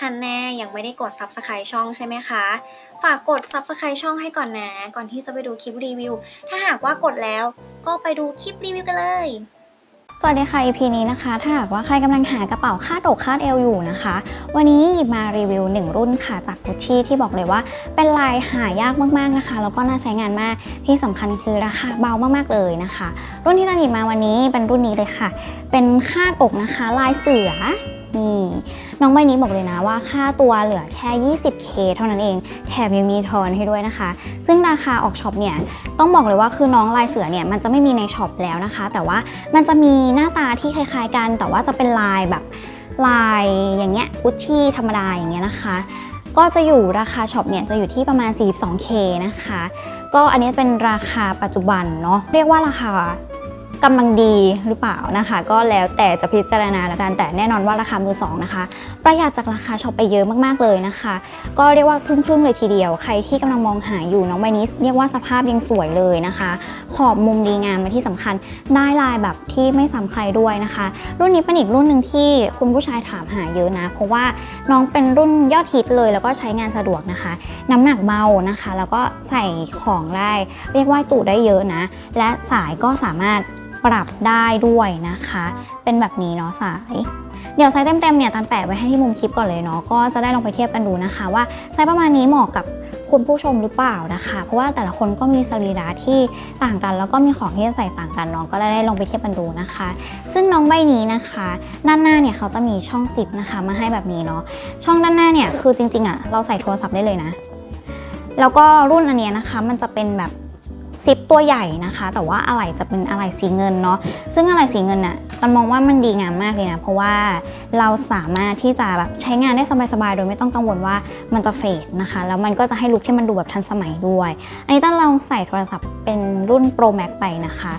ฮันแน่ยังไม่ได้กด Subscribe ช่องใช่ไหมคะ ฝากกด Subscribe ช่องให้ก่อนนะ ก่อนที่จะไปดูคลิปรีวิว ถ้าหากว่ากดแล้วก็ไปดูคลิปรีวิวกันเลย สวัสดีค่ะ EP นี้นะคะ ถ้าหากว่าใครกำลังหากระเป๋าคาดอกคาดเอวอยู่นะคะ วันนี้หยิบมารีวิว 1 รุ่นค่ะจากกุชชี่ที่บอกเลยว่าเป็นลายหายากมากๆนะคะ แล้วก็น่าใช้งานมากที่สำคัญคือราคาเบามากๆเลยนะคะ รุ่นที่ตันหยิบมาวันนี้เป็นรุ่นนี้เลยค่ะ เป็นคาดอกนะคะ ลายเสือ นี่ น้องใบนี้บอกเลยนะว่าค่าตัวเหลือแค่ 20k เท่านั้นเอง แถมยังมีทอนให้ด้วยนะคะ ซึ่งราคาออกช็อปเนี่ย ต้องบอกเลยว่าคือน้องลายเสือเนี่ย มันจะไม่มีในช็อปแล้วนะคะ แต่ว่ามันจะมีหน้าตาที่คล้ายๆกัน แต่ว่าจะเป็นลายแบบลายอย่างเงี้ยกุชชี่ธรรมดาอย่างเงี้ยนะคะ ก็จะอยู่ราคาช็อปเนี่ยจะอยู่ที่ประมาณ 42k นะคะ ก็อันนี้เป็นราคาปัจจุบันเนาะ เรียกว่าราคา กำลังดีหรือเปล่านะคะ ก็แล้วแต่จะพิจารณาแล้วกันแต่แน่นอนว่าราคามือสองนะคะ ประหยัดจากราคาช็อปไปเยอะมากๆเลยนะคะ ก็เรียกว่าครึ่งๆเลยทีเดียว ใครที่กำลังมองหาอยู่น้องใบนี้เรียกว่าสภาพยังสวยเลยนะคะ ขอบมุมดีงามและที่สำคัญได้ลายแบบที่ไม่ซ้ำใครด้วยนะคะ รุ่นนี้เป็นอีกรุ่นหนึ่งที่คุณผู้ชายถามหาเยอะนะ เพราะว่าน้องเป็นรุ่นยอดฮิตเลย แล้วก็ใช้งานสะดวกนะคะ น้ำหนักเบานะคะ แล้วก็ใส่ของได้เรียกว่าจุได้เยอะนะ และสายก็สามารถ ปรับได้ด้วยนะคะ เป็นแบบนี้เนาะสาย เดี๋ยวไซส์เต็มๆเนี่ยตันแปะไว้ให้ที่มุมคลิปก่อนเลยเนาะก็จะได้ลองไปเทียบกันดูนะคะ ว่าไซส์ประมาณนี้เหมาะกับคุณผู้ชมหรือเปล่านะคะ เพราะว่าแต่ละคนก็มีสรีระที่ต่างกัน แล้วก็มีของที่จะใส่ต่างกันเนาะก็ได้ลองไปเทียบกันดูนะคะ ซึ่งน้องใบนี้นะคะด้านหน้าเนี่ยเขาจะมีช่องซิปนะคะมาให้แบบนี้เนาะช่องด้านหน้าเนี่ยคือจริงๆอะ่ะเราใส่โทรศัพท์ได้เลยนะ แล้วก็รุ่นอันเนี้ยนะคะมันจะเป็นแบบ ซิปตัวใหญ่นะคะ แต่ว่าอะไหล่จะเป็นอะไหล่สีเงินเนาะซึ่งอะไหล่สีเงินน่ะตันมองว่ามันดีงามมากเลยนะ เพราะว่าเราสามารถที่จะแบบใช้งานได้สบายๆ โดยไม่ต้องกังวลว่ามันจะเฟดนะคะ แล้วมันก็จะให้ลุคที่มันดูแบบทันสมัยด้วย อันนี้ตันลองใส่โทรศัพท์เป็นรุ่น Pro Max ไปนะคะ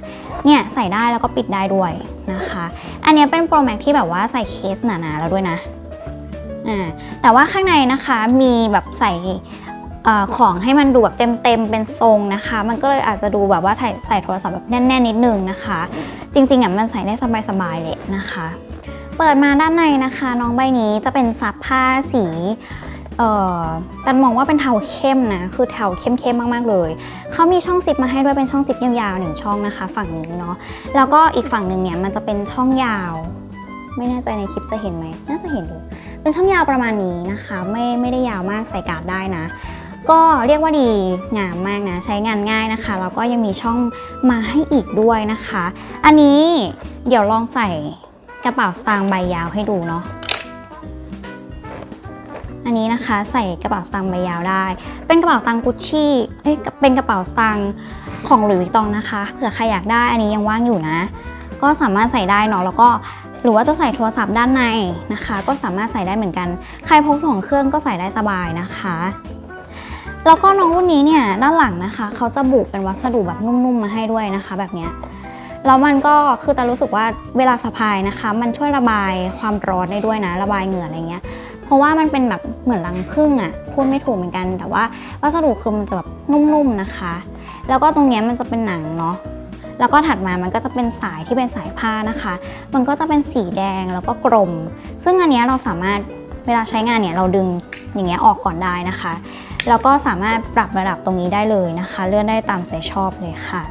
เนี่ยใส่ได้แล้วก็ปิดได้ด้วยนะคะ อันนี้เป็น Pro Max ที่แบบว่าใส่เคสหนาๆแล้วด้วยนะอ่าแต่ว่าข้างในนะคะมีแบบใส่ อของให้มันดูแบบเต็มๆเป็นทรงนะคะ มันก็เลยอาจจะดูแบบว่าใส่โทรศัพท์แบบแน่นๆนิดนึงนะคะ จริงๆอะมันใส่ได้สบายๆเลยนะคะ เปิดมาด้านในนะคะ น้องใบนี้จะเป็นซับผ้าสีเอ่อตันมองว่าเป็นเทาเข้มนะ คือเทาเข้มๆมากๆเลย เขามีช่องซิปมาให้ด้วยเป็นช่องซิปยาวๆหนึ่งช่องนะคะ ฝั่งนี้เนาะ แล้วก็อีกฝั่งหนึ่งเนี่ยมันจะเป็นช่องยาว ไม่แน่ใจในคลิปจะเห็นไหม น่าจะเห็นอยู่เป็นช่องยาวประมาณนี้นะคะ ไม่ไม่ได้ยาวมากใส่การ์ดได้นะ ก็เรียกว่าดีงามมากนะ ใช้งานง่ายนะคะแล้วก็ยังมีช่องมาให้อีกด้วยนะคะ อันนี้เดี๋ยวลองใส่กระเป๋าสตางค์ใบยาวให้ดูเนาะอันนี้นะคะใส่กระเป๋าสตางค์ใบยาวได้ เป็นกระเป๋าตังกุชชี่เอ้ยเป็นกระเป๋าสตางค์ของหลุยส์วิตตองนะคะเผื่อใครอยากได้อันนี้ยังว่างอยู่นะ ก็สามารถใส่ได้เนาะแล้วก็หรือว่าจะใส่โทรศัพท์ด้านในนะคะ ก็สามารถใส่ได้เหมือนกัน ใครพกสองเครื่องก็ใส่ได้สบายนะคะ แล้วก็น้องรุ่นนี้เนี่ยด้านหลังนะคะเขาจะบุเป็นวัสดุแบบนุ่มๆมาให้ด้วยนะคะ แบบเนี้ยแล้วมันก็คือแต่รู้สึกว่าเวลาสะพายนะคะ มันช่วยระบายความร้อนได้ด้วยนะ ระบายเหงื่ออะไรเงี้ย เพราะว่ามันเป็นแบบเหมือนรังผึ้งอะ่ะพูดไม่ถูกเหมือนกัน แต่ว่าวัสดุคือมันจะแบบนุ่มๆนะคะ แล้วก็ตรงเนี้ยมันจะเป็นหนังเนาะแล้วก็ถัดมามันก็จะเป็นสายที่เป็นสายผ้านะคะ มันก็จะเป็นสีแดงแล้วก็กลม ซึ่งอันเนี้ยเราสามารถเวลาใช้งานเนี่ยเราดึงอย่างเงี้ยออกก่อนได้นะคะ แล้วก็สามารถปรับระดับตรงนี้ได้เลยนะคะ เลื่อนได้ตามใจชอบเลยค่ะ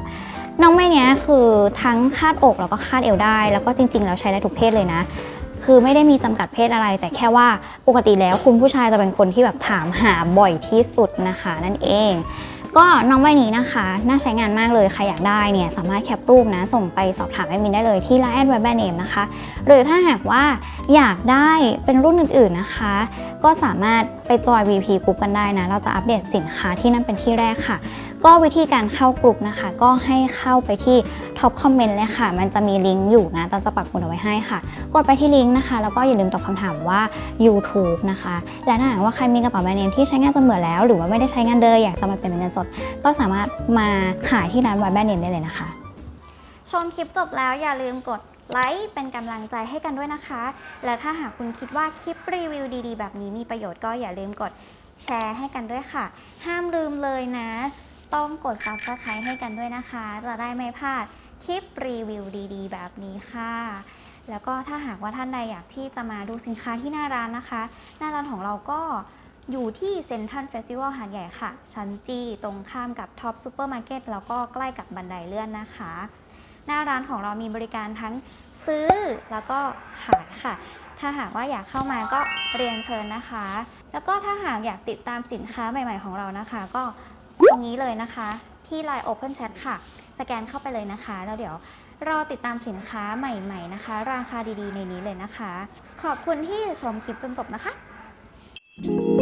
น้องไม้เนี้ยคือทั้งคาดอกแล้วก็คาดเอวได้ แล้วก็จริง ๆ แล้วใช้ได้ทุกเพศเลยนะคือไม่ได้มีจำกัดเพศอะไร แต่แค่ว่าปกติแล้วคุณผู้ชายจะเป็นคนที่แบบถามหาบ่อยที่สุดนะคะ นั่นเอง ก็น้องใบนี้นะคะ น่าใช้งานมากเลย ใครอยากได้เนี่ยสามารถแคปรูปนะ ส่งไปสอบถามแอดมินได้เลยที่ Line แอดไวแบนเนมนะคะ หรือถ้าหากว่าอยากได้เป็นรุ่นอื่นๆนะคะ ก็สามารถไปจอย VP กรุ๊ปกันได้นะ เราจะอัปเดตสินค้าที่นั่นเป็นที่แรกค่ะ ก็วิธีการเข้ากลุ่มนะคะ ก็ให้เข้าไปที่ท็อปคอมเมนต์เลยค่ะ มันจะมีลิงก์อยู่นะตอนจะปักหมุดเอาไว้ให้ค่ะ กดไปที่ลิงก์นะคะ แล้วก็อย่าลืมตอบคำถามว่า YouTube นะคะ และถ้าหากว่าใครมีกระเป๋าแบรนด์เนมที่ใช้งานจนเบื่อแล้ว หรือว่าไม่ได้ใช้งานเลยอยากจะมาเปลี่ยนเป็นเงินสด ก็สามารถมาขายที่ร้านไวแบรนด์เนมได้เลยนะคะ ชมคลิปจบแล้วอย่าลืมกดไลค์เป็นกำลังใจให้กันด้วยนะคะ และถ้าหากคุณคิดว่าคลิปรีวิวดี ๆ แบบนี้มีประโยชน์ก็อย่าลืมกดแชร์ให้กันด้วยค่ะ ห้ามลืมเลยนะ ต้องกด subscribe ให้กันด้วยนะคะ จะได้ไม่พลาดคลิปรีวิวดีๆ แบบนี้ค่ะแล้วก็ถ้าหากว่าท่านใดอยากที่จะมาดูสินค้าที่หน้าร้านนะคะ หน้าร้านของเราก็อยู่ที่เซ็นทรัลเฟสติวัลหาดใหญ่ค่ะ ชั้นจีตรงข้ามกับท็อปซูเปอร์มาร์เก็ตแล้วก็ใกล้กับบันไดเลื่อนนะคะ หน้าร้านของเรามีบริการทั้งซื้อแล้วก็ขายค่ะ ถ้าหากว่าอยากเข้ามาก็เรียนเชิญนะคะ แล้วก็ถ้าหากอยากติดตามสินค้าใหม่ ๆ ของเรานะคะ ก็ ตรงนี้เลยนะคะ ที่ Line Open Chat ค่ะ สแกนเข้าไปเลยนะคะ แล้วเดี๋ยวรอติดตามสินค้าใหม่ๆนะคะ ราคาดีๆในนี้เลยนะคะ ขอบคุณที่ชมคลิปจนจบนะคะ Thank